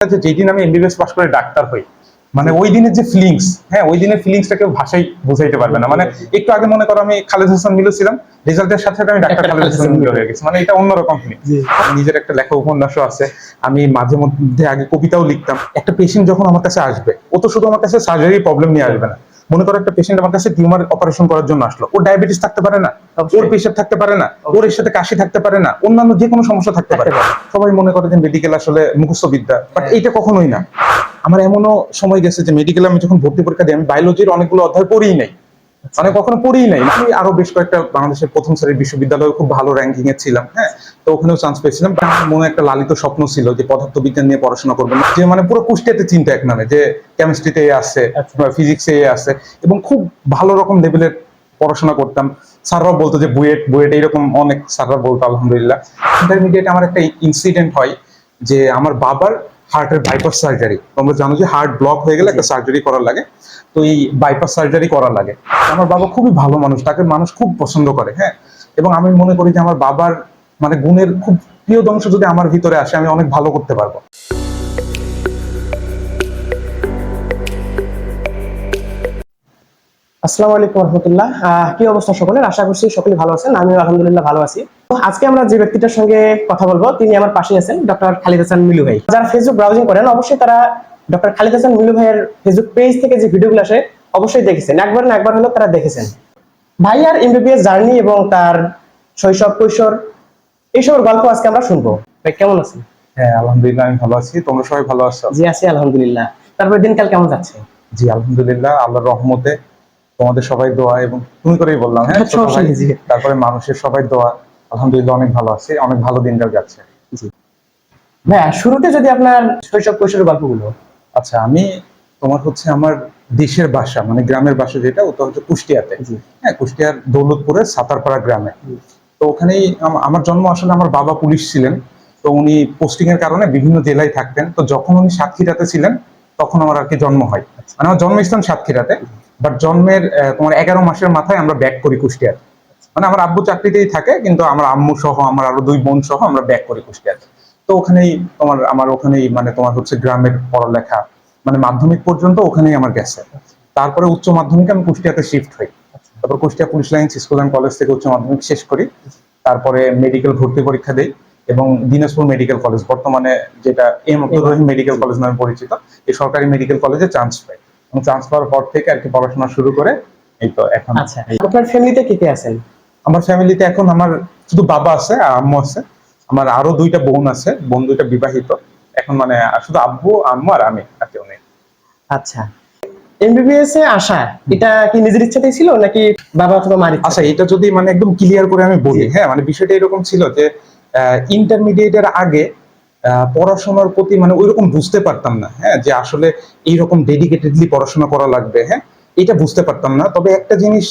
যে যেদিন আমি এমবিবিএস পাশ করে ডাক্তার হই। মানে ওই দিনের যে ফিলিংস হ্যাঁ ওই দিনের বুঝাইতে পারবে না। মানে একটু আগে মনে করো আমি খালেদ হাসান মিলু ছিলাম রেজাল্টের সাথে সাথে আমি ডাক্তার খালেদ হোসেন মিলু হয়ে গেছি। মানে এটা অন্যরকম নিজের একটা লেখা উপন্যাসও আছে আমি মাঝে মধ্যে আগে কবিতাও লিখতাম। একটা পেশেন্ট যখন আমার কাছে আসবে ও তো শুধু আমার কাছে সার্জারি প্রবলেম নিয়ে আসবে না। মনে করো একটা পেশেন্ট আমার কাছে টিউমার অপারেশন করার জন্য আসলো। ওর ডায়াবেটিস থাকতে পারে না ওর প্রেশার থাকতে পারে না ওর এর সাথে কাশি থাকতে পারে না অন্যান্য যে কোনো সমস্যা থাকতে পারে। সবাই মনে করে যে মেডিকেল আসলে মুখস্থ বিদ্যা বাট হ্যাঁ। এইটা কখনোই না। আমার এমনও সময় গেছে যে মেডিকেল আমি যখন ভর্তি পরীক্ষা দিই আমি বায়োলজির অনেকগুলো অধ্যায় পড়িই নাই। মানে কখনো পড়িই নাই। আমি আরও বেশ কয়েকটা বাংলাদেশের প্রথম শ্রেণির বিশ্ববিদ্যালয়ে খুব ভালো র্যাঙ্কিং এ ছিলাম হ্যাঁ? তো ওখানেও চান্স পেয়েছিলাম। আমার মনে একটা লালিত স্বপ্ন ছিল যে পদার্থ বিজ্ঞান নিয়ে পড়াশোনা করব। যে মানে পুরো কুষ্টিয়াতে চিন্তা এক নামে যে কেমিস্ট্রিতে আছে আচ্ছা। এ আছে। এবং খুব ভালো রকম লেভেলের পড়াশোনা করতাম। স্যাররাও বলতো যে বুয়েট বুয়েট এইরকম অনেক স্যাররা বলতো আলহামদুলিল্লাহ। ইন্টারমিডিয়েট আমার একটা ইনসিডেন্ট হয় যে আমার বাবার হার্টের বাইপাস সার্জারি তোমরা জানো যে হার্ট ব্লক হয়ে গেলে একটা সার্জারি করার লাগে। তো এই বাইপাস সার্জারি করা লাগে। আমার বাবা খুবই ভালো মানুষ, তাকে মানুষ খুব পছন্দ করে হ্যাঁ? এবং আমি মনে করি যে আমার বাবার মানে গুণের খুব প্রিয় অংশ যদি আমার ভিতরে আসে, আমি অনেক ভালো করতে পারব। আসসালামু আলাইকুম রহমতুল্লাহ। কি অবস্থা সকলের? আশা করছি সকলে ভালো আছেন। আমিও আলহামদুলিল্লাহ ভালো আছি। তো আজকে আমরা যে ব্যক্তিটার সঙ্গে কথা বলব তিনি আমার পাশে আছেন ডক্টর খালিদ হাসান মিলু ভাই। যারা ফেসবুক ব্রাউজিং করেন অবশ্যই তারা ডক্টর খালিদ হাসান মিলু ভাইয়ের ফেসবুক পেজ থেকে যে ভিডিওগুলো আসে অবশ্যই দেখেছেন। একবার না একবার হলেও তারা দেখেছেন। ভাইয়ার এমবিবিএস জার্নি এবং তার শৈশব কৈশোর এইসবের গল্প আজকে আমরা শুনব। ভাই কেমন আছেন? হ্যাঁ আলহামদুলিল্লাহ আমি ভালো আছি। তোমরা সবাই ভালো আছো? জি আছি আলহামদুলিল্লাহ। তারপরে দিনকাল কেমন যাচ্ছে? জি আলহামদুলিল্লাহ আল্লাহর রহমতে তোমাদের সবাই দোয়া এবং তুমি করেই বললাম হ্যাঁ। তারপরে মানুষের সবাই দোয়া। আলহামদুলিল্লাহ অনেক ভালো আছে অনেক ভালো দিনটাও যাচ্ছে। ভাইয়া শুরুতে যদি আপনার শৈশব কৈশোরের গল্পগুলো। আচ্ছা আমি তোমার হচ্ছে আমার দেশের বাসা মানে গ্রামের বাসা যেটা ওটা হচ্ছে কুষ্টিয়াতে। হ্যাঁ কুষ্টিয়ার দৌলতপুরের সাতারপাড়া গ্রামে। তো ওখানেই আমার জন্ম আসলে আমার বাবা পুলিশ ছিলেন। তো উনি পোস্টিং এর কারণে বিভিন্ন জেলায় থাকতেন। তো যখন উনি সাতক্ষীরাতে ছিলেন তখন আমার আর কি জন্ম হয়। মানে আমার জন্মস্থান সাতক্ষীরাতে। বাট জন্মের তোমার এগারো মাসের মাথায় আমরা ব্যাক করি কুষ্টিয়ার। মানে আমার আব্বু চাকরিতেই থাকে, কিন্তু আমার আম্মু সহ, আমার আরও দুই বোন সহ আমরা ব্যাক করি কুষ্টিয়াতে তো ওখানেই তোমার, আমার ওখানেই মানে তোমার হচ্ছে গ্রামের পড়ালেখা মানে মাধ্যমিক পর্যন্ত ওখানেই আমার গেছে। তারপরে উচ্চ মাধ্যমিকে আমি কুষ্টিয়াতে শিফট হই। তারপর Kushtia police lines school and college থেকে উচ্চ মাধ্যমিক শেষ করি। তারপরে মেডিকেল ভর্তি পরীক্ষা দেই এবং দিনাজপুর মেডিকেল কলেজ বর্তমানে যেটা M Abdur Rahim medical college নামে পরিচিত, এই সরকারি মেডিকেল কলেজে চান্স পাই। চান্স পাওয়ার পর থেকে আর কি পড়াশোনা শুরু করে এই তো এখন। আচ্ছা আপনার ফ্যামিলিতে কে কে আছেন? আমার ফ্যামিলিতে এখন আমার শুধু বাবা আছে আর আম্মু আছে। আমার আরও দুইটা বোন আছে বোন দুইটা বিবাহিত। এখন মানে শুধু আব্বু আম্মু আর আমি আর কেউ নেই। আচ্ছা এমবিবিএস এ আসা এটা কি নিজের ইচ্ছাতেই ছিল নাকি বাবা অথবা মার আচ্ছা এটা যদি মানে একদম ক্লিয়ার করে আমি বলি হ্যাঁ মানে বিষয়টা এরকম ছিল যে ইন্টারমিডিয়েটের আগে পড়াশোনার প্রতি মানে ওইরকম বুঝতে পারতাম না হ্যাঁ যে আসলে এইরকম ডেডিকেটেডলি পড়াশোনা করা লাগবে হ্যাঁ এটা বুঝতে পারতাম না। তবে একটা জিনিস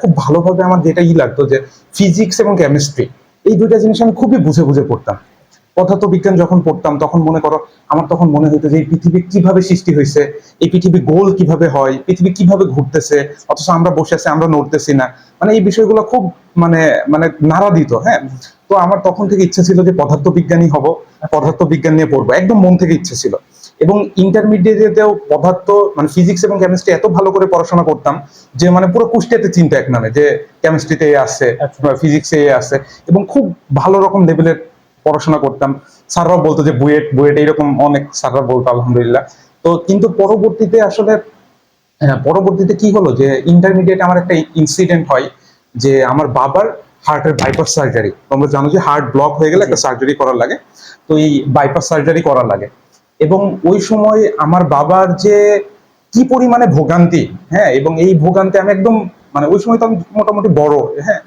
খুব ভালোভাবে আমার যেটা ই লাগতো যে ফিজিক্স এবং কেমিস্ট্রি এই দুইটা জিনিস আমি খুবই বুঝে বুঝে পড়তাম। পদার্থবিজ্ঞান যখন পড়তাম তখন মনে করো আমার তখন মনে হইতো যে এই পৃথিবী কীভাবে সৃষ্টি হয়েছে এই পৃথিবী গোল কীভাবে হয় পৃথিবী কীভাবে ঘুরতেছে অথচ আমরা বসে আছি আমরা নড়তেছি না। মানে এই বিষয়গুলো খুব মানে মানে নাড়া দিত হ্যাঁ? তো আমার তখন থেকে ইচ্ছে ছিল যে পদার্থবিজ্ঞানী হব পদার্থবিজ্ঞান নিয়ে পড়ব একদম মন থেকে ইচ্ছে ছিল। এবং ইন্টারমিডিয়েটেও পদার্থ মানে ফিজিক্স এবং কেমিস্ট্রি এত ভালো করে পড়াশোনা করতাম যে মানে পুরো কুষ্টিয়াতে চিন্তা এক নামে যে কেমিস্ট্রিতে আছে আচ্ছা। ফিজিক্সে আছে এবং খুব ভালো রকম লেভেলের পড়াশোনা করতাম। স্যাররাও বলতো যে বুয়েট বুয়েট এইরকম অনেক স্যাররা বলতো আলহামদুলিল্লাহ। তো কিন্তু পরবর্তীতে আসলে হ্যাঁ, পরবর্তীতে কি হলো যে ইন্টারমিডিয়েট আমার একটা ইনসিডেন্ট হয় যে আমার বাবার হার্টের বাইপাস সার্জারি তোমরা জানো যে হার্ট ব্লক হয়ে গেলে একটা সার্জারি করার লাগে। তো এই বাইপাস সার্জারি করার লাগে। এবং ওই সময় আমার বাবার যে কি পরিমাণে ভোগান্তি হ্যাঁ এবং এই ভোগান্তি আমি একদম মানে ওই সময় তো আমি মোটামুটি বড় হ্যাঁ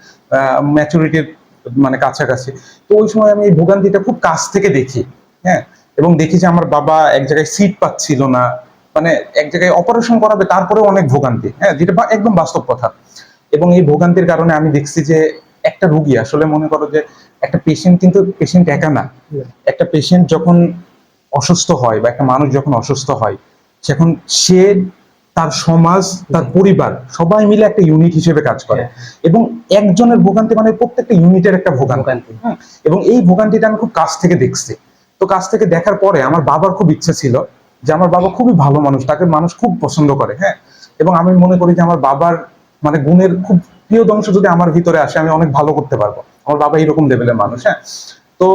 ম্যাচুরিটির মানে কাছাকাছি। তো ওই সময় আমি এই ভোগান্তিটা খুব কাছ থেকে দেখি হ্যাঁ? এবং দেখি যে আমার বাবা এক জায়গায় সিট পাচ্ছিল না মানে এক জায়গায় অপারেশন করাবে তারপরে অনেক ভোগান্তি হ্যাঁ? যেটা একদম বাস্তব কথা। এবং এই ভোগান্তির কারণে আমি দেখছি যে একটা রুগী, আসলে মনে করো যে একটা পেশেন্ট কিন্তু পেশেন্ট একা না। একটা পেশেন্ট যখন অসুস্থ হয় বা একটা মানুষ যখন অসুস্থ হয় সে তার সমাজ তার পরিবার সবাই মিলে একটা ইউনিট হিসেবে কাজ করে। এবং একজনের ভোগান্তি মানে প্রত্যেকটা ইউনিটের একটা ভোগান্তি। এবং এই ভোগান্তিটা আমি খুব কাছ থেকে দেখছি। তো কাছ থেকে দেখার পরে আমার বাবার খুব ইচ্ছে ছিল যে আমার বাবা খুবই ভালো মানুষ তাকে মানুষ খুব পছন্দ করে হ্যাঁ। এবং আমি মনে করি যে আমার বাবার মানে গুণের খুব প্রিয় অংশ যদি আমার ভিতরে আসে আমি অনেক ভালো করতে পারব। আমার বাবা এরকম লেভেলের মানুষ হ্যাঁ। তো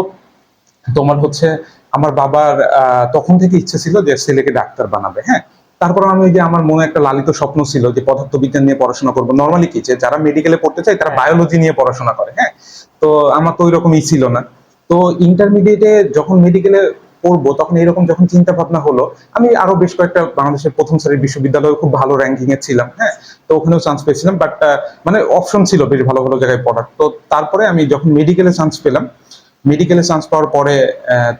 তোমার হচ্ছে আমার বাবার আহ, তখন থেকে ইচ্ছে ছিল যে ছেলেকে ডাক্তার বানাবে হ্যাঁ। তারপর আমি ওই যে আমার মনে একটা লালিত স্বপ্ন ছিল যে পদার্থবিজ্ঞান নিয়ে পড়াশোনা করব। নর্মালি কি? যে যারা মেডিকেলে পড়তে চায় তারা বায়োলজি নিয়ে পড়াশোনা করে হ্যাঁ? তো আমার তো ওই রকমই ছিল না। তো ইন্টারমিডিয়েটে যখন মেডিকেলে পড়ব তখন এরকম যখন চিন্তা ভাবনা হলো আমি আরও বেশ কয়েকটা বাংলাদেশের প্রথম শ্রেণির বিশ্ববিদ্যালয়ে খুব ভালো র্যাঙ্কিং এ ছিলাম হ্যাঁ? তো ওখানেও চান্স পেয়েছিলাম বাট মানে অপশন ছিল বেশ ভালো ভালো জায়গায় পড়ার। তো তারপরে আমি যখন মেডিকেলে চান্স পেলাম মেডিকেলে চান্স পাওয়ার পরে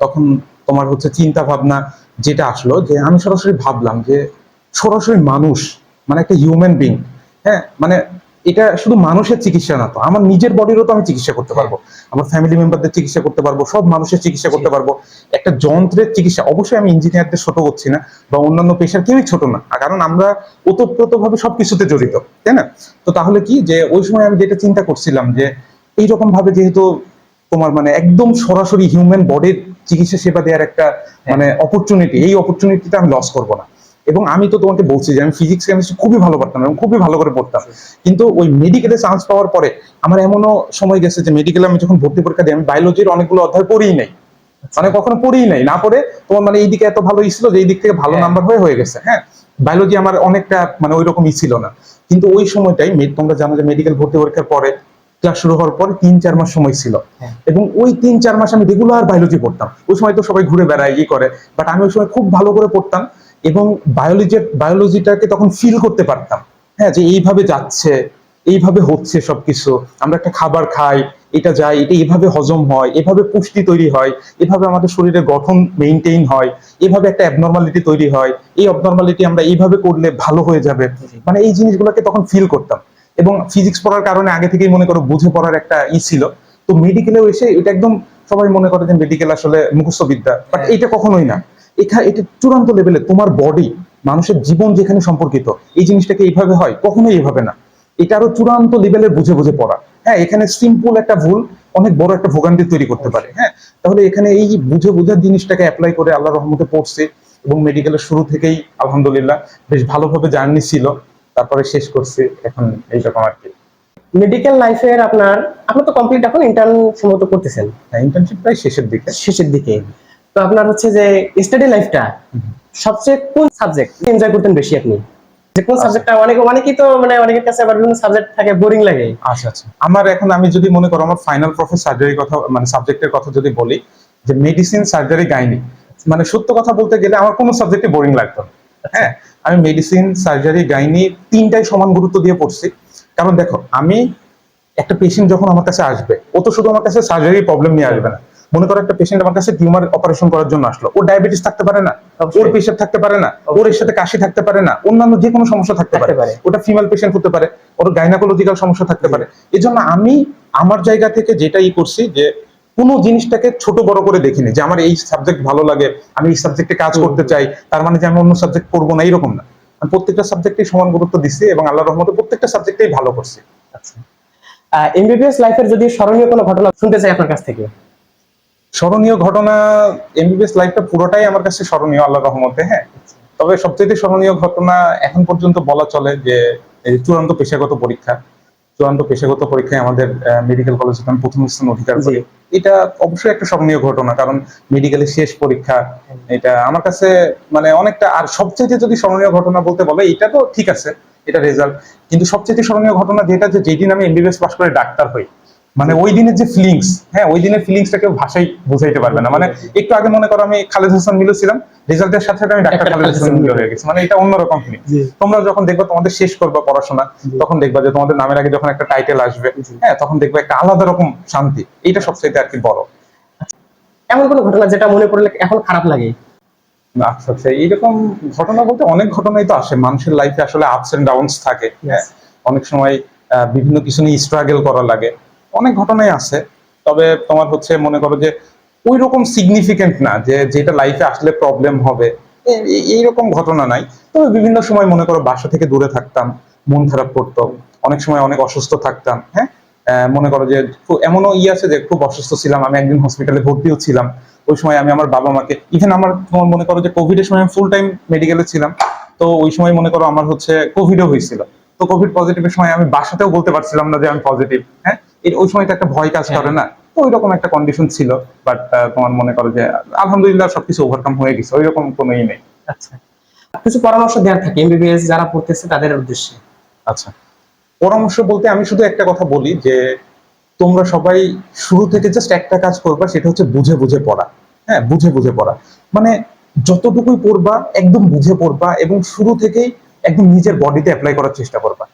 তখন তোমার হচ্ছে চিন্তা ভাবনা যেটা আসলো যে আমি সরাসরি ভাবলাম যে সরাসরি মানুষ মানে একটা হিউম্যান বিং হ্যাঁ মানে এটা শুধু মানুষের চিকিৎসা না তো আমার নিজের বডিরও তো আমি চিকিৎসা করতে পারব আমার ফ্যামিলি মেম্বারদের চিকিৎসা করতে পারব সব মানুষের চিকিৎসা করতে পারব একটা যন্ত্রের চিকিৎসা অবশ্যই আমি ইঞ্জিনিয়ারদের ছোট করছি না বা অন্যান্য পেশার কেউই ছোট না কারণ আমরা ওতপ্রোত ভাবে সবকিছুতে জড়িত তাই না? তো তাহলে কি যে ওই সময় আমি যেটা চিন্তা করছিলাম যে এইরকম ভাবে যেহেতু তোমার মানে একদম সরাসরি হিউম্যান বডির চিকিৎসা সেবা দেওয়ার একটা মানে অপরচুনিটি এই অপরচুনিটিটা আমি লস করব না। এবং আমি তো তোমাকে বলছি যে আমি ফিজিক্স কেমিস্ট্রি খুবই ভালো পারতাম এবং খুবই ভালো করে পড়তাম। কিন্তু ওই মেডিকেলে চান্স পাওয়ার পরে আমার এমনও সময় গেছে যে মেডিকেলে আমি যখন ভর্তি পরীক্ষা দিই আমি বায়োলজির অনেকগুলো অধ্যায় পড়েই নাই। মানে কখনো পড়েই নাই। না পড়ে তোমার মানে এইদিকে এত ভালো ছিল যে এই দিক থেকে ভালো হ্যাঁ। নাম্বার হয়ে হয়ে গেছে। হ্যাঁ? বায়োলজি আমার অনেকটা মানে ওই রকমই ছিল না। কিন্তু ওই সময়টাই তোমরা জানো যে মেডিকেল ভর্তি পরীক্ষার পরে ক্লাস শুরু হওয়ার পরে তিন চার মাস সময় ছিল। হ্যাঁ। এবং ওই তিন চার মাস আমি রেগুলার বায়োলজি পড়তাম। ওই সময় তো সবাই ঘুরে বেড়ায় ই করে। বাট আমি ওই সময় খুব ভালো করে পড়তাম এবং বায়োলজি বায়োলজিটাকে তখন ফিল করতে পারতাম। হ্যাঁ যে এইভাবে যাচ্ছে এইভাবে হচ্ছে সবকিছু। আমরা একটা খাবার খাই এটা যায় এটা এভাবে হজম হয় এভাবে পুষ্টি তৈরি হয় এভাবে আমাদের শরীরের গঠন মেইনটেইন হয় এভাবে একটা অ্যাবনর্মালিটি তৈরি হয়। এই অবনর্মালিটি আমরা এইভাবে করলে ভালো হয়ে যাবে। মানে এই জিনিসগুলোকে তখন ফিল করতাম। এবং ফিজিক্স পড়ার কারণে আগে থেকেই মনে করো বুঝে পড়ার একটা ই ছিল। তো মেডিকেলেও এসে এটা একদম সবাই মনে করে যে মেডিকেল আসলে মুখস্থ বিদ্যা বাট হ্যাঁ। এটা কখনোই না। এখানে এটা চূড়ান্ত লেভেলে তোমার বডি মানুষের জীবন যেখানে সম্পর্কিত এই জিনিসটাকে এইভাবে হয় কখনোই এইভাবে না। এটা আরও চূড়ান্ত লেভেলের বুঝে বুঝে পড়া। হ্যাঁ এখানে সিম্পল একটা ভুল অনেক বড় একটা ভোগান্তি তৈরি করতে পারে। হ্যাঁ তাহলে এখানে এই বুঝে বুঝার জিনিসটাকে অ্যাপ্লাই করে আল্লাহ রহমতে পড়ছে এবং মেডিকেলের শুরু থেকেই আলহামদুলিল্লাহ বেশ ভালোভাবে জার্নি ছিল। তারপরে শেষ করছি এখন এইরকম আর কি। মেডিকেল লাইফের আপনার আপনি তো কমপ্লিট এখন ইন্টার্ন সম্ভবত করতেছেন। ইন্টার্নশিপ প্রায় শেষের দিকে। শেষের দিকে। তো আপনার হচ্ছে যে স্টাডি লাইফটা সবচেয়ে কোন সাবজেক্ট এনজয় করতেন বেশি আপনি? যে কোন সাবজেক্টটা অনেক অনেকেই তো মানে অনেকের কাছে আবার বিভিন্ন সাবজেক্ট থাকে বোরিং লাগে। আচ্ছা আচ্ছা। আমার এখন আমি যদি মনে করো আমার ফাইনাল প্রফেস সার্জারি কথা মানে সাবজেক্টের কথা যদি বলি যে মেডিসিন সার্জারি গাইনি মানে সত্য কথা বলতে গেলে আমার কোনো সাবজেক্টে বোরিং লাগতো না। হ্যাঁ আমি মেডিসিন সার্জারি গাইনি তিনটাই সমান গুরুত্ব দিয়ে পড়ছি। কারণ দেখো আমি একটা পেশেন্ট যখন আমার কাছে আসবে ও তো শুধু আমার কাছে সার্জারি প্রবলেম নিয়ে আসবে না। মনে করো একটা পেশেন্ট আমার কাছে টিউমার অপারেশন করার জন্য আসলো। ওর ডায়াবেটিস থাকতে পারে না ওর প্রেশার থাকতে পারে না ওর এর সাথে কাশি থাকতে পারে না অন্যান্য যে কোনো সমস্যা থাকতে পারে। ওটা ফিমেল পেশেন্ট হতে পারে ওর গাইনাকোলজিক্যাল সমস্যা থাকতে পারে। এই জন্য আমি আমার জায়গা থেকে যেটাই করছি যে কোনো জিনিসটাকে ছোট বড় করে দেখিনি যে আমার এই সাবজেক্ট ভালো লাগে আমি এই সাবজেক্টে কাজ করতে চাই তার মানে যে আমি অন্য সাবজেক্ট করব না এইরকম না। আমি প্রত্যেকটা সাবজেক্টেই সমান গুরুত্ব দিচ্ছি এবং আল্লাহ রহমতে প্রত্যেকটা সাবজেক্টেই ভালো করছি। এমবিবিএস লাইফের যদি স্মরণীয় কোনো ঘটনা শুনতে চাই আপনার কাছ থেকে? স্মরণীয় ঘটনা এমবিবিএস লাইফটা পুরোটাই আমার কাছে স্মরণীয় আল্লাহ রহমতে হ্যাঁ। তবে সবচেয়ে স্মরণীয় ঘটনা এখন পর্যন্ত বলা চলে যে চূড়ান্ত পেশাগত পরীক্ষা। চূড়ান্ত পেশাগত পরীক্ষায় আমাদের মেডিকেল কলেজ প্রথম স্থান অধিকার করে। এটা অবশ্যই একটা স্মরণীয় ঘটনা কারণ মেডিকেলের শেষ পরীক্ষা এটা আমার কাছে মানে অনেকটা আর সবচেয়ে যদি স্মরণীয় ঘটনা বলতে বলে এটা তো ঠিক আছে এটা রেজাল্ট কিন্তু সবচেয়ে স্মরণীয় ঘটনা যেটা যে যেদিন আমি এমবিবিএস পাস করে ডাক্তার হই মানে ওই দিনের যে ফিলিংস হ্যাঁ ওই দিনের ফিলিংসটা কেউ ভাষাই বুঝাইতে পারবে না। মানে একটু আগে মনে করো আমি খালেদ হাসান মিলু ছিলাম রেজাল্টের সাথে সাথে আমি ডাক্তার খালেদ হাসান মিলু হয়ে গেছি। মানে এটা অন্যরকম ফিলিং তোমরা যখন দেখবে তোমাদের শেষ করবে পড়াশোনা তখন দেখবা যে তোমাদের নামের আগে যখন একটা টাইটেল আসবে হ্যাঁ তখন দেখবে একটা আলাদা রকম শান্তি। এটা সবচেয়ে আর কি বড়। এমন কোনো ঘটনা যেটা মনে পড়লে এখন খারাপ লাগে? আচ্ছা আচ্ছা এইরকম ঘটনা বলতে অনেক ঘটনাই তো আসে। মানুষের লাইফে আসলে আপস এন্ড ডাউনস থাকে হ্যাঁ। অনেক সময় বিভিন্ন কিছু নিয়ে স্ট্রাগল করা লাগে। অনেক ঘটনাই আছে, তবে তোমার হচ্ছে মনে করো যে ওই রকম সিগনিফিকেন্ট না যে যেটা লাইফে আসলে প্রবলেম হবে। এইরকম ঘটনা নাই। তবে বিভিন্ন সময় মনে করো বাসা থেকে দূরে থাকতাম, মন খারাপ করতো অনেক সময় অনেক অসুস্থ থাকতাম হ্যাঁ? মনে করো যে এমনও ই আছে যে খুব অসুস্থ ছিলাম, আমি একদিন হসপিটালে ভর্তিও ছিলাম। ওই সময় আমি আমার বাবা মাকে ইভেন আমার তোমার মনে করো যে কোভিডের সময় ফুল টাইম মেডিকেলে ছিলাম, তো ওই সময় মনে করো আমার হচ্ছে কোভিডও হয়েছিল। তো কোভিড পজিটিভের সময় আমি বাসাতেও বলতে পারছিলাম না যে আমি পজিটিভ হ্যাঁ? এর ওই সময় তো একটা ভয় কাজ করে না? তো ওই রকম একটা কন্ডিশন ছিল বাট তোমার মনে করো যে আলহামদুলিল্লাহ সবকিছু ওভারকাম হয়ে গেছে ওই রকম কোনো ই নেই। আচ্ছা। কিছু পরামর্শ দেওয়ার থাকে এমবিবিএস যারা পড়তেছে তাদের উদ্দেশ্যে? আচ্ছা। পরামর্শ বলতে আমি শুধু একটা কথা বলি যে তোমরা সবাই শুরু থেকে জাস্ট একটা কাজ করবা সেটা হচ্ছে বুঝে বুঝে পড়া। হ্যাঁ বুঝে বুঝে পড়া। মানে যতটুকুই পড়বা একদম বুঝে পড়বা এবং শুরু থেকেই একদম নিজের বডিতে অ্যাপ্লাই করার চেষ্টা করবা।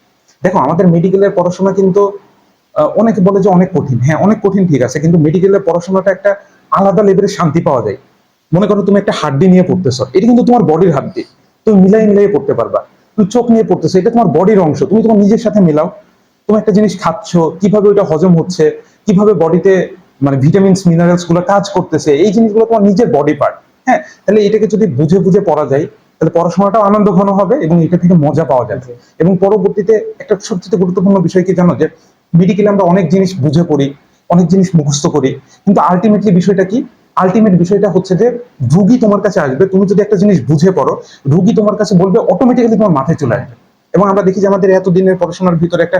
দেখো আমাদের মেডিকেলের পড়াশোনা কিন্তু অনেকে বলে যে অনেক কঠিন। হ্যাঁ অনেক কঠিন ঠিক আছে কিন্তু মেডিকেলের পড়াশোনাটা একটা আলাদা লেভেলের শান্তি পাওয়া যায়। মনে করো তুমি একটা হাড্ডি নিয়ে পড়তেছো এটা কিন্তু তোমার বডির হাড্ডি। তুমি মিলাই মিলাই পড়তে পারবা। তুমি চোখ নিয়ে পড়তেছো এটা তোমার বডির অংশ। তুমি তোমার নিজের সাথে মিলাও। তুমি একটা জিনিস খাচ্ছ কীভাবে ওইটা হজম হচ্ছে কীভাবে বডিতে মানে ভিটামিনস মিনারেলসগুলো কাজ করতেছে এই জিনিসগুলো তোমার নিজের বডি পার্ট হ্যাঁ তাহলে এটাকে যদি বুঝে বুঝে পড়া যায় তাহলে পড়াশোনাটাও আনন্দ ঘন হবে এবং এটা থেকে মজা পাওয়া যাবে। এবং পরবর্তীতে একটা সবচেয়ে গুরুত্বপূর্ণ বিষয় কি জানো যে মেডিকেলে আমরা অনেক জিনিস বুঝে পড়ি, অনেক জিনিস মুখস্থ করি। কিন্তু আলটিমেটলি বিষয়টা কি? আলটিমেট বিষয়টা হচ্ছে যে, রুগী তোমার কাছে আসবে, তুমি যদি একটা জিনিস বুঝে পড়ো, রুগী তোমার কাছে বলবে অটোমেটিক্যালি তোমার মাথায় চলে আসবে। এবং আমরা দেখি যে আমাদের এতদিনের পড়াশোনার ভিতরে একটা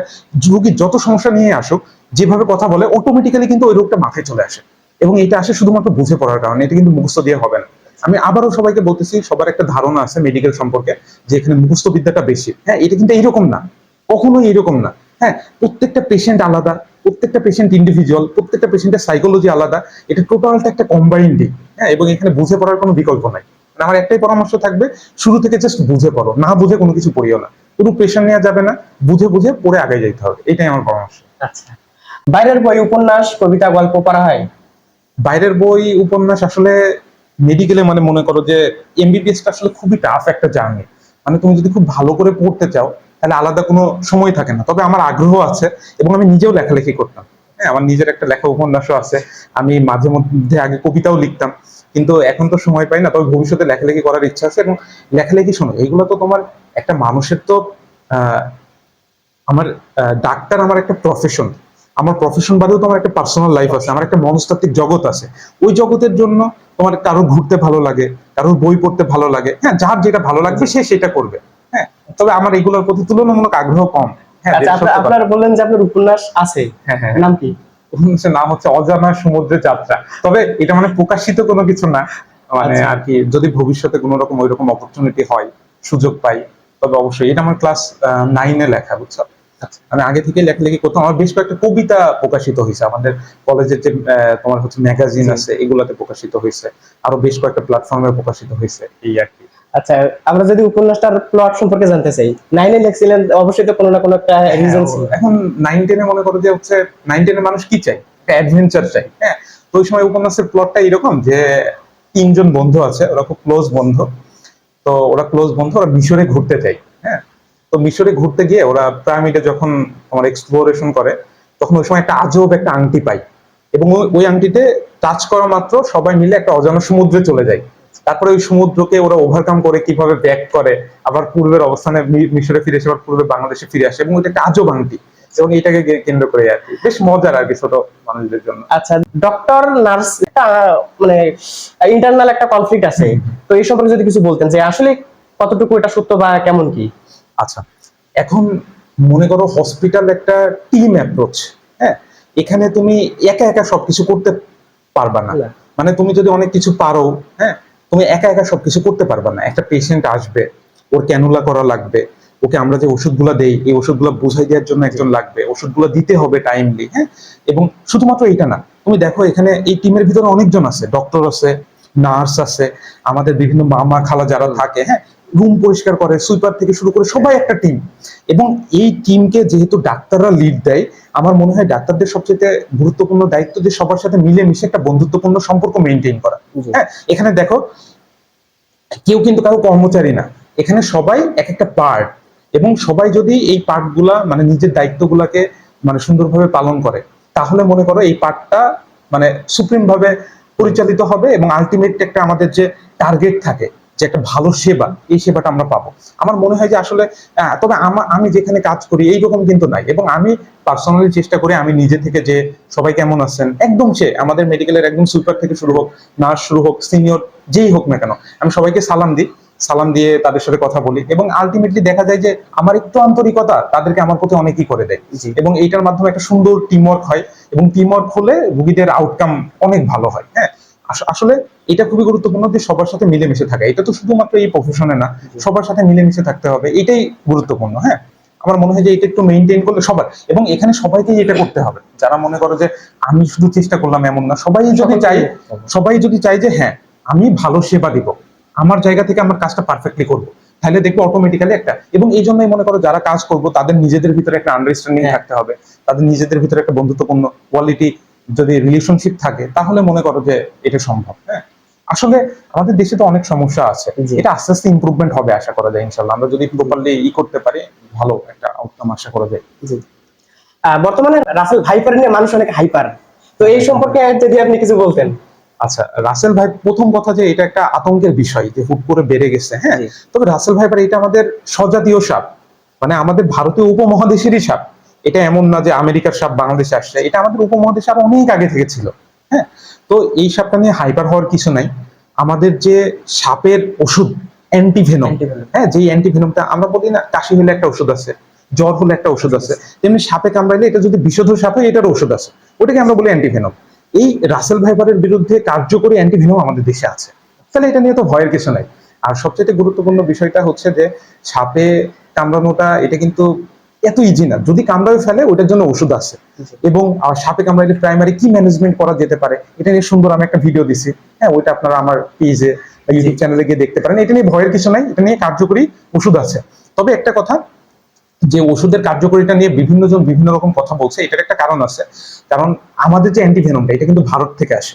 রুগী যত সমস্যা নিয়ে আসুক, যেভাবে কথা বলে অটোমেটিক্যালি কিন্তু ওই রোগটা মাথায় চলে আসে। এবং এটা আসে শুধুমাত্র বুঝে পড়ার কারণে, এটা কিন্তু মুখস্থ দিয়ে হবে না। আমি আবারও সবাইকে বলতেছি, সবার একটা ধারণা আছে মেডিকেল সম্পর্কে, যে এখানে মুখস্থ বিদ্যাটা বেশি। হ্যাঁ এটা কিন্তু এইরকম না। কখনোই এরকম না। হ্যাঁ প্রত্যেকটা পেশেন্ট আলাদা প্রত্যেকটা পেশেন্ট ইন্ডিভিজুয়াল প্রত্যেকটা পেশেন্টের সাইকোলজি আলাদা। এটা টোটালটা একটা কম্বাইন্ড হ্যাঁ এবং এখানে বুঝে পড়ার কোনো বিকল্প নাই। আমার একটাই পরামর্শ থাকবে শুরু থেকে জাস্ট বুঝে পড়ো না বুঝে কোনো কিছু পড়িও না। পুরো প্রেশার নেওয়া যাবে না বুঝে বুঝে পড়ে আগে যাইতে হবে এটাই আমার পরামর্শ। আচ্ছা। বাইরের বই উপন্যাস কবিতা গল্প পড়া হয়? বাইরের বই উপন্যাস আসলে মেডিকেলে মানে মনে করো যে এমবিবিএস টা আসলে খুবই টাফ একটা জার্নি মানে তুমি যদি খুব ভালো করে পড়তে চাও তাহলে আলাদা কোনো সময় থাকে না। তবে আমার আগ্রহ আছে এবং আমি নিজেও লেখালেখি করতাম। হ্যাঁ আমার নিজের একটা লেখা উপন্যাসও আছে। আমি মাঝে মধ্যে আগে কবিতাও লিখতাম। কিন্তু এখন তো সময় পাই না, তবে ভবিষ্যতে লেখালেখি করার ইচ্ছা আছে এবং লেখালেখি শোনো, এইগুলো তো তোমার একটা মানুষের তো আমার ডাক্তার আমার একটা প্রফেশন আমার প্রফেশন বাদেও তো আমার একটা পার্সোনাল লাইফ আছে, আমার একটা মনস্তাত্ত্বিক জগৎ আছে। ওই জগতের জন্য তোমার কারোর ঘুরতে ভালো লাগে, কারোর বই পড়তে ভালো লাগে। হ্যাঁ যার যেটা ভালো লাগবে সে সেটা করবে। তবে আমার এগুলোর প্রতি তুলনামূলক আগ্রহ কম। হ্যাঁ আচ্ছা আপনার- বললেন যে আপনার উপন্যাস আছে। হ্যাঁ হ্যাঁ। নাম কি? উপন্যাসের নাম হচ্ছে অজানা সমুদ্রে যাত্রা। তবে এটা মানে প্রকাশিত কোনো কিছু না। মানে আচ্ছা। আর কি যদি ভবিষ্যতে কোনো রকম ওই রকম অপরচুনিটি হয় সুযোগ পাই তবে অবশ্যই। এটা আমার ক্লাস নাইনে লেখা বুঝছ? আচ্ছা। আমি আগে থেকে লেখালেখি করতাম। আমার বেশ কয়েকটা কবিতা প্রকাশিত হয়েছে। আমাদের কলেজের যে তোমার হচ্ছে ম্যাগাজিন আছে এগুলাতে প্রকাশিত হয়েছে। আরও বেশ কয়েকটা প্ল্যাটফর্মে প্রকাশিত হয়েছে এই আর কি। আচ্ছা আমরা যদি উপন্যাসটার প্লট সম্পর্কে জানতে চাই নাইনে লিখছিলেন অবশ্যই তো কোনো না কোনো একটা রিজন ছিল। এখন নাইন টেনে মনে করো যে হচ্ছে নাইন টেনে মানুষ কি চাই অ্যাডভেঞ্চার চাই হ্যাঁ? তো ওই সময় উপন্যাসের প্লটটা এরকম যে তিনজন বন্ধু আছে ওরা খুব ক্লোজ বন্ধু। তো ওরা ক্লোজ বন্ধু ওরা মিশরে ঘুরতে চাই হ্যাঁ? তো মিশরে ঘুরতে গিয়ে ওরা পিরামিডে যখন তোমার এক্সপ্লোরেশন করে তখন ওই সময় একটা আজব একটা আংটি পাই এবং ওই- ওই আংটিতে টাচ করা মাত্র সবাই মিলে একটা অজানা সমুদ্রে চলে যায়। তারপরে ওই সমুদ্রকে ওরা ওভারকাম করে কীভাবে ব্যাক করে আবার পূর্বের অবস্থানে মিশরে ফিরে এসে আবার পূর্বে বাংলাদেশে ফিরে আসে এবং এটা একটা আজব আংটি এবং এটাকে কেন্দ্র করে আর কি। বেশ মজার আর কি ছোট মানুষদের জন্য। আচ্ছা ডক্টর নার্স মানে ইন্টারনাল একটা কনফ্লিক্ট আছে। তো এই সম্পর্কে যদি কিছু বলতেন যে আসলে কতটুকু এটা সত্য বা কেমন কি? আচ্ছা এখন মনে করো হসপিটাল একটা টিম অ্যাপ্রোচ হ্যাঁ? এখানে তুমি একা একা সবকিছু করতে পারবা না। না। মানে তুমি যদি অনেক কিছু পারো হ্যাঁ? তুমি একা একা সবকিছু করতে পারবা না। একটা পেশেন্ট আসবে, ওর ক্যানুলা করা লাগবে, ওকে আমরা যে ওষুধগুলো দেই, এই ওষুধগুলো বুঝাই দেওয়ার জন্য একজন লাগবে, ওষুধগুলো দিতে হবে টাইমলি হ্যাঁ? এবং শুধুমাত্র এইটা না, তুমি দেখো এখানে এই টিমের ভিতরে অনেকজন আছে ডক্টর আছে নার্স আছে, আমাদের বিভিন্ন মামা খালা যারা থাকে হ্যাঁ? রুম পরিষ্কার করে সুইপার থেকে শুরু করে সবাই একটা টিম এবং এই টিমকে যেহেতু ডাক্তাররা লিড দেয় আমার মনে হয় ডাক্তারদের সবচেয়ে গুরুত্বপূর্ণ দায়িত্ব যে সবার সাথে মিলে মিশে একটা বন্ধুত্বপূর্ণ সম্পর্ক মেনটেন করা। হ্যাঁ এখানে দেখো কেউ কিন্তু কারও কর্মচারী না। এখানে সবাই এক একটা পার্ট এবং সবাই যদি এই পার্টগুলা মানে নিজের দায়িত্বগুলাকে মানে সুন্দরভাবে পালন করে তাহলে মনে করো এই পার্টটা মানে সুপ্রিম ভাবে পরিচালিত হবে এবং আলটিমেট একটা আমাদের যে টার্গেট থাকে। যে একটা ভালো সেবা এই সেবাটা আমরা পাবো। আমার মনে হয় যে আসলে তবে আমা- আমি যেখানে কাজ করি এইরকম কিন্তু নাই। এবং আমি পার্সোনালি চেষ্টা করি আমি নিজে থেকে যে সবাই কেমন আছেন একদম সে আমাদের মেডিকেলের একদম সুপার থেকে শুরু হোক নার্স শুরু হোক সিনিয়র যেই হোক না কেন আমি সবাইকে সালাম দিই। সালাম দিয়ে তাদের সাথে কথা বলি এবং আলটিমেটলি দেখা যায় যে আমার একটু আন্তরিকতা তাদেরকে আমার প্রতি অনেকই করে দেয়। এবং এইটার মাধ্যমে একটা সুন্দর টিমওয়ার্ক হয় এবং টিমওয়ার্ক হলে রুগীদের আউটকাম অনেক ভালো হয় হ্যাঁ। আসলে এটা খুবই গুরুত্বপূর্ণ যে সবার সাথে মিলেমিশে থাকা। এটা তো শুধুমাত্র এই প্রফেশনে না সবার সাথে মিলেমিশে থাকতে হবে এটাই গুরুত্বপূর্ণ হ্যাঁ? আমার মনে হয় যে এটা একটু মেনটেন করলে সবার এবং এখানে সবাইকেই এটা করতে হবে। যারা মনে করো যে আমি শুধু চেষ্টা করলাম এমন না সবাই যদি চাই সবাই যদি চাই যে হ্যাঁ আমি ভালো সেবা দিব আমার জায়গা থেকে আমার কাজটা পারফেক্টলি করব তাহলে দেখব অটোমেটিক্যালি একটা এবং এই জন্যই মনে করো যারা কাজ করব তাদের নিজেদের ভিতরে একটা আন্ডারস্ট্যান্ডিং। থাকতে হবে তাদের নিজেদের ভিতরে একটা বন্ধুত্বপূর্ণ কোয়ালিটি যদি রিলেশনশিপ থাকে তাহলে মনে করো যে এটা সম্ভব হ্যাঁ? আসলে আমাদের দেশে তো অনেক সমস্যা আছে। এটা আস্তে আস্তে ইমপ্রুভমেন্ট হবে আশা করা যায় ইনশাল্লাহ আমরা যদি প্রপারলি ই করতে পারি ভালো একটা আউটকাম আশা করা যায়। বর্তমানে রাসেল ভাইপার নিয়ে মানুষ অনেক হাইপার তো এই সম্পর্কে যদি আপনি কিছু বলতেন। আচ্ছা রাসেল ভাই প্রথম কথা যে এটা একটা আতঙ্কের বিষয় যে হুট করে বেড়ে গেছে হ্যাঁ? তবে রাসেল ভাইপার এটা আমাদের স্বজাতীয় সাপ। মানে আমাদের ভারতীয় উপমহাদেশেরই সাপ। এটা এমন না যে আমেরিকার সাপ বাংলাদেশে আসছে এটা আমাদের উপমহাদেশে আরও অনেক আগে থেকে ছিল হ্যাঁ? তো এই সাপটা নিয়ে হাইপার হওয়ার কিছু নাই। আমাদের যে সাপের ওষুধ অ্যান্টিভেনম হ্যাঁ যে অ্যান্টিভেনমটা আমরা বলি না কাশি হলে একটা ওষুধ আছে জ্বর হলে একটা ওষুধ আছে তেমনি সাপে কামড়াইলে এটা যদি বিষধর সাপ হয় এটার ওষুধ আছে। ওটাকে আমরা বলি অ্যান্টিভেনম এই রাসেল ভাইপারের বিরুদ্ধে কার্যকরী অ্যান্টিভেনম আমাদের দেশে আছে। তাহলে এটা নিয়ে তো ভয়ের কিছু নাই। আর সবচেয়ে গুরুত্বপূর্ণ বিষয়টা হচ্ছে যে সাপে কামড়ানোটা এটা কিন্তু এত ইজি না। যদি কামড়ায় ফেলে ওটার জন্য ওষুধ আছে। এবং সাপে কামড়াইলে প্রাইমারি কি ম্যানেজমেন্ট করা যেতে পারে এটা নিয়ে সুন্দর আমি একটা ভিডিও দিছি। হ্যাঁ ওইটা আপনারা আমার পেজে ইউটিউব চ্যানেলে গিয়ে দেখতে পারেন। এটা নিয়ে ভয়ের কিছু নাই এটা নিয়ে কার্যকরী ওষুধ আছে। তবে একটা কথা যে ওষুধের কার্যকারিতা নিয়ে বিভিন্ন জন বিভিন্ন রকম কথা বলছে এটার একটা কারণ আছে। কারণ আমাদের যে অ্যান্টিভেনমটা এটা কিন্তু ভারত থেকে আসে।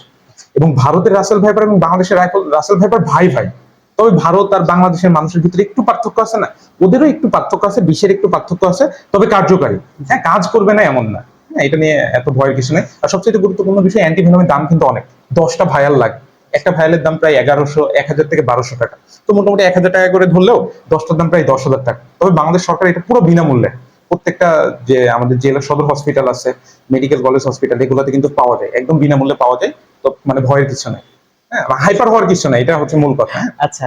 এবং ভারতের রাসেল ভাইপার এবং বাংলাদেশের রাসেল ভাইপার ভাই ভাই। তবে ভারত আর বাংলাদেশের মানুষের ভিতরে একটু পার্থক্য আছে না? ওদেরও একটু পার্থক্য আছে, বিশ্বের একটু পার্থক্য আছে, তবে কার্যকারী। হ্যাঁ কাজ করবে না এমন না। হ্যাঁ এটা নিয়ে এত ভয়ের কিছু নেই। আর সবচেয়ে গুরুত্বপূর্ণ বিষয় অ্যান্টিভেনমের দাম কিন্তু অনেক। দশটা ভায়াল লাগে। একটা ভায়ালের দাম প্রায় এগারোশো, এক হাজার থেকে বারোশো টাকা। তো মোটামুটি এক হাজার টাকা করে ধরলেও দশটার দাম প্রায় দশ হাজার টাকা। তবে বাংলাদেশ সরকার এটা পুরো বিনামূল্যে। প্রত্যেকটা যে আমাদের জেলা সদর হসপিটাল আছে মেডিকেল কলেজ হসপিটাল এগুলোতে কিন্তু পাওয়া যায়। একদম বিনামূল্যে পাওয়া যায়। তো মানে ভয়ের কিছু নেই। হাইপার হওয়ার কিছু নেই এটা হচ্ছে মূল কথা। হ্যাঁ আচ্ছা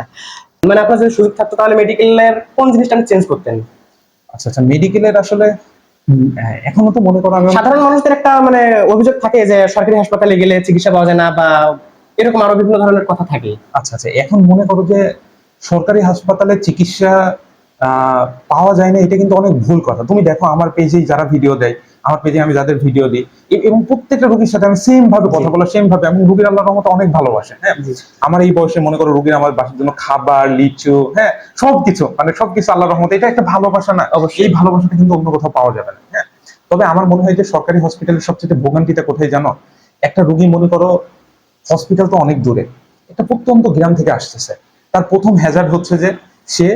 মানে আপনার যদি সুযোগ থাকতো তাহলে মেডিকেলের কোন জিনিসটা আপনি চেঞ্জ করতেন? আচ্ছা আচ্ছা মেডিকেলের আসলে হ্যাঁ, এখনও তো মনে করো আমি সাধারণ মানুষদের একটা মানে অভিযোগ থাকে যে সরকারি হাসপাতালে গেলে চিকিৎসা পাওয়া যায় না বা এরকম আরও বিভিন্ন ধরনের কথা থাকে। আচ্ছা আচ্ছা এখন মনে করো যে সরকারি হাসপাতালে চিকিৎসা আহ, পাওয়া যায় না এটা কিন্তু অনেক ভুল কথা। তুমি দেখো আমার পেজেই যারা ভিডিও দেয় আমার পেজে আমি যাদের ভিডিও দিই এবং প্রত্যেকটা রুগীর সাথে আমি সেম ভাবে কথা বলা সেম ভাবে। আমি রুগীর আল্লাহর রহমত অনেক ভালোবাসে হ্যাঁ? আমার এই বয়সে মনে করো রুগীর আমার বাসার জন্য খাবার লিচু হ্যাঁ? সবকিছু মানে সবকিছু আল্লাহর রহমত। এটা একটা ভালোবাসা না। অবশ্যই। এই ভালোবাসাটা কিন্তু অন্য কোথাও পাওয়া যাবে না হ্যাঁ? তবে আমার মনে হয় যে সরকারি হসপিটালের সবচেয়ে ভোগান্তিটা কোথায় জানো? একটা রুগী মনে করো হসপিটাল তো অনেক দূরে। একটা প্রত্যন্ত গ্রাম থেকে আসতেছে। তার প্রথম হ্যাজার্ড হচ্ছে যে সে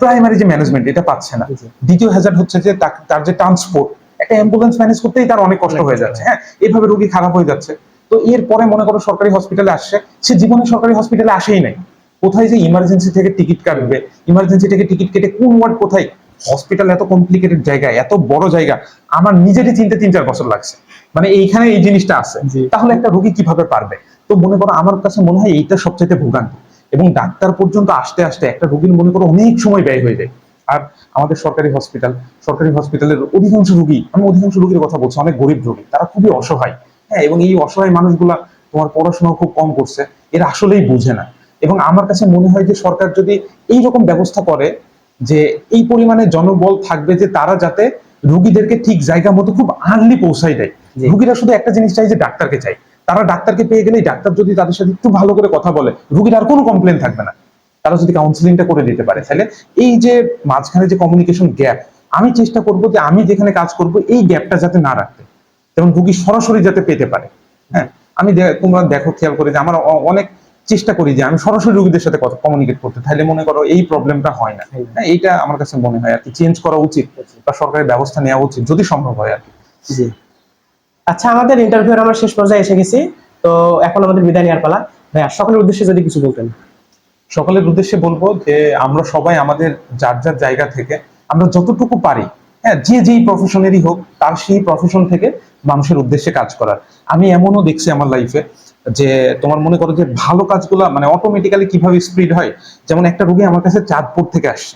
প্রাইমারি যে ম্যানেজমেন্ট এটা পাচ্ছে না। দ্বিতীয় হ্যাজার্ড হচ্ছে যে তার যে ট্রান্সপোর্ট একটা অ্যাম্বুলেন্স ম্যানেজ করতেই তার অনেক কষ্ট হয়ে যাচ্ছে হ্যাঁ? এভাবে রোগী খারাপ হয়ে যাচ্ছে। তো এরপরে মনে করো সরকারি হসপিটালে আসছে সে জীবনে সরকারি হসপিটালে আসেই নাই। কোথায় যে ইমার্জেন্সি থেকে টিকিট কাটবে ইমার্জেন্সি থেকে টিকিট কেটে কোন ওয়ার্ড কোথায়? হসপিটাল এত কমপ্লিকেটেড জায়গা এত বড় জায়গা আমার নিজেরই চিনতে তিন চার বছর লাগছে। মানে এইখানে এই জিনিসটা আছে। তাহলে একটা রোগী কীভাবে পারবে? তো মনে করো আমার কাছে মনে হয় এইটা সবচেয়ে ভোগান্তি। এবং ডাক্তার পর্যন্ত আসতে আসতে একটা রোগীর মনে করো অনেক সময় ব্যয় হয়ে যায়। আর আমাদের সরকারি হসপিটাল সরকারি হসপিটালের অধিকাংশ রুগী আমি অধিকাংশ রুগীর কথা বলছি অনেক গরিব রুগী তারা খুবই অসহায়। হ্যাঁ এবং এই অসহায় মানুষগুলা তোমার পড়াশোনা খুব কম করছে এরা আসলেই বুঝে না। এবং আমার কাছে মনে হয় যে সরকার যদি এই রকম ব্যবস্থা করে যে এই পরিমাণে জনবল থাকবে যে তারা যাতে রুগীদেরকে ঠিক জায়গা মতো খুব আর্লি পৌঁছাই দেয়। রুগীরা শুধু একটা জিনিস চাই যে ডাক্তারকে চাই তারা ডাক্তারকে পেয়ে গেলেই ডাক্তার যদি তাদের সাথে একটু ভালো করে কথা বলে রুগীর আর কোনো কমপ্লেন থাকবে না। তারা যদি কাউন্সিলিংটা করে দিতে পারে তাহলে এই যে মাঝখানে যে কমিউনিকেশন গ্যাপ আমি চেষ্টা করব যে আমি যেখানে কাজ করব এই গ্যাপটা যাতে না রাখতে। যেমন রুগী সরাসরি যাতে পেতে পারে হ্যাঁ? আমি তোমরা দেখো খেয়াল করে যে আমার অনেক চেষ্টা করি যে আমি সরাসরি রুগীদের সাথে কথা কমিউনিকেট করতে। তাহলে মনে করো এই প্রবলেমটা হয় না। হয় না। এইটা আমার কাছে মনে হয় আর কি। চেঞ্জ করা উচিত বা সরকারের ব্যবস্থা নেওয়া উচিত যদি সম্ভব হয় আর কি। আচ্ছা আমাদের ইন্টারভিউ আমরা শেষ পর্যায়ে এসে গেছি। তো এখন আমাদের বিদায় নেওয়ার পালা। ভাইয়া সকলের উদ্দেশ্যে যদি কিছু বলতেন। সকলের উদ্দেশ্যে বলব যে আমরা সবাই আমাদের যার যার জায়গা থেকে আমরা যতটুকু পারি হ্যাঁ যে যেই প্রফেশনেরই হোক তার সেই প্রফেশন থেকে মানুষের উদ্দেশ্যে কাজ করার। আমি এমনও দেখছি আমার লাইফে যে তোমার মনে করো যে ভালো কাজগুলো মানে অটোমেটিক্যালি কীভাবে স্প্রিড হয়? যেমন একটা রুগী আমার কাছে চাঁদপুর থেকে আসছে।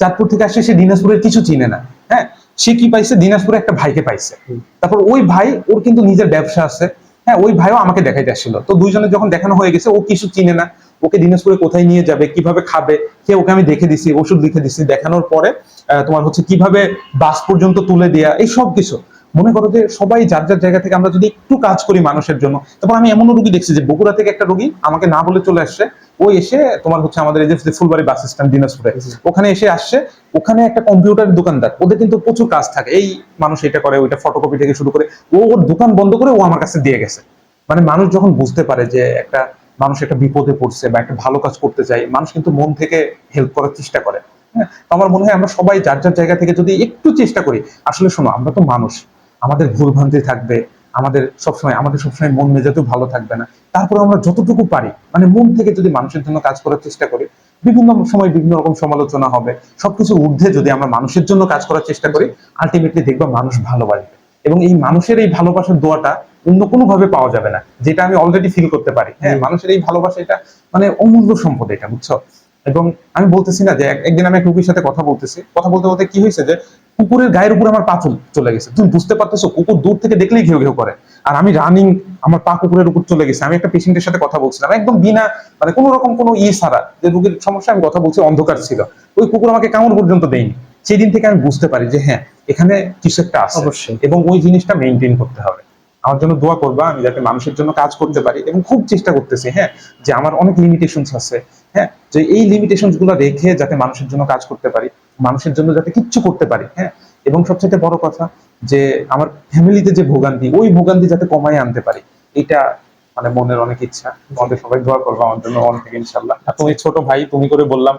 চাঁদপুর থেকে আসছে সে দিনাজপুরের কিছু চিনে না হ্যাঁ? সে কি পাইছে? দিনাজপুরে একটা ভাইকে পাইছে। তারপর ওই ভাই ওর কিন্তু নিজের ব্যবসা আছে। হ্যাঁ ওই ভাইও আমাকে দেখাইতে আসছিল। তো দুইজনের যখন দেখানো হয়ে গেছে ও কিছু চিনে না। ওকে দিনাজপুরে কোথায় নিয়ে যাবে কীভাবে খাবে সে ওকে আমি দেখে দিছি ওষুধ লিখে দিছি দেখানোর পরে তোমার হচ্ছে কীভাবে বাস পর্যন্ত তুলে দেয়া এই সব কিছু। মনে করো যে সবাই যার যার জায়গা থেকে আমরা যদি একটু কাজ করি মানুষের জন্য তারপর আমি এমনও রুগী দেখছি যে বগুড়া থেকে একটা রুগী আমাকে না বলে চলে আসছে ও এসে তোমার হচ্ছে আমাদের এই যে ফুলবাড়ি বাস স্ট্যান্ড দিনাজপুরে ওখানে এসে আসছে ওখানে একটা কম্পিউটার দোকানদার ওদের কিন্তু প্রচুর কাজ থাকে এই মানুষ এটা করে ওইটা ফটোকপি থেকে শুরু করে ও ওর দোকান বন্ধ করে ও আমার কাছে দিয়ে গেছে। মানে মানুষ যখন বুঝতে পারে যে একটা মানুষ একটা বিপদে পড়ছে বা একটা ভালো কাজ করতে চাই মানুষ কিন্তু মন থেকে হেল্প করার চেষ্টা করে। হ্যাঁ? আমার মনে হয় আমরা সবাই যার যার জায়গা থেকে যদি একটু চেষ্টা করি, আসলে শোনো, আমরা তো মানুষ। আমাদের ভুল ভ্রান্তি থাকবে, আমাদের সবসময় আমাদের সবসময় মন মেজাজও ভালো থাকবে না। তারপরে আমরা যতটুকু পারি মানে মন থেকে যদি মানুষের জন্য কাজ করার চেষ্টা করি, বিভিন্ন সময় বিভিন্ন রকম সমালোচনা হবে, সবকিছু ঊর্ধ্বে যদি আমরা মানুষের জন্য কাজ করার চেষ্টা করি আলটিমেটলি দেখবা মানুষ ভালোবাসবে এবং এই মানুষের এই ভালোবাসার দোয়াটা অন্য কোনো ভাবে পাওয়া যাবে না যেটা আমি অলরেডি ফিল করতে পারি। হ্যাঁ মানুষের এই ভালোবাসা এটা মানে অমূল্য সম্পদ এটা বুঝছ? এবং আমি বলতেছি না যে একদিন আমি এক রুগীর সাথে কথা বলতেছি। কথা বলতে বলতে কি হয়েছে যে কুকুরের গায়ের উপর আমার পা চলে গেছে। তুমি বুঝতে পারতেছো কুকুর দূর থেকে দেখলেই ঘেউ ঘেউ করে। আর আমি রানিং আমার পা কুকুরের উপর চলে গেছে। আমি একটা পেশেন্টের সাথে কথা বলছিলাম একদম বিনা মানে কোনো রকম কোনো ইয়ে ছাড়া। যে রুগীর সমস্যা আমি কথা বলছি অন্ধকার ছিল। ওই কুকুর আমাকে কামড় পর্যন্ত দেয়নি। সেই দিন থেকে আমি বুঝতে পারি যে হ্যাঁ এখানে কিছু একটা আছে। এবং ওই জিনিসটা মেনটেন করতে হবে। আমার জন্য দোয়া করবা আমি যাতে মানুষের জন্য কাজ করতে পারি এবং খুব চেষ্টা করতেছি হ্যাঁ যে আমার অনেক লিমিটেশনস আছে হ্যাঁ যে এই লিমিটেশনসগুলো রেখে যাতে মানুষের জন্য কাজ করতে পারি মানুষের জন্য যাতে কিচ্ছু করতে পারি হ্যাঁ এবং সবচেয়ে বড় কথা যে আমার ফ্যামিলিতে যে ভোগান্তি ওই ভোগান্তি যাতে কমায় আনতে পারি এটা মানে মনের অনেক ইচ্ছা। তোমাদের সবাই দোয়া করব আমার জন্য মন থেকে ইনশাল্লাহ আর তুমি ছোট ভাই তুমি করে বললাম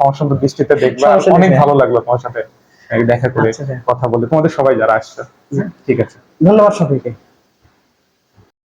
আমার সুন্দর দৃষ্টিতে দেখবা অনেক ভালো লাগল তোমার সাথে দেখা করে আচ্ছা, কথা বলে। তোমাদের সবাই যারা আসছে হ্যাঁ, ঠিক আছে। ধন্যবাদ সকলকে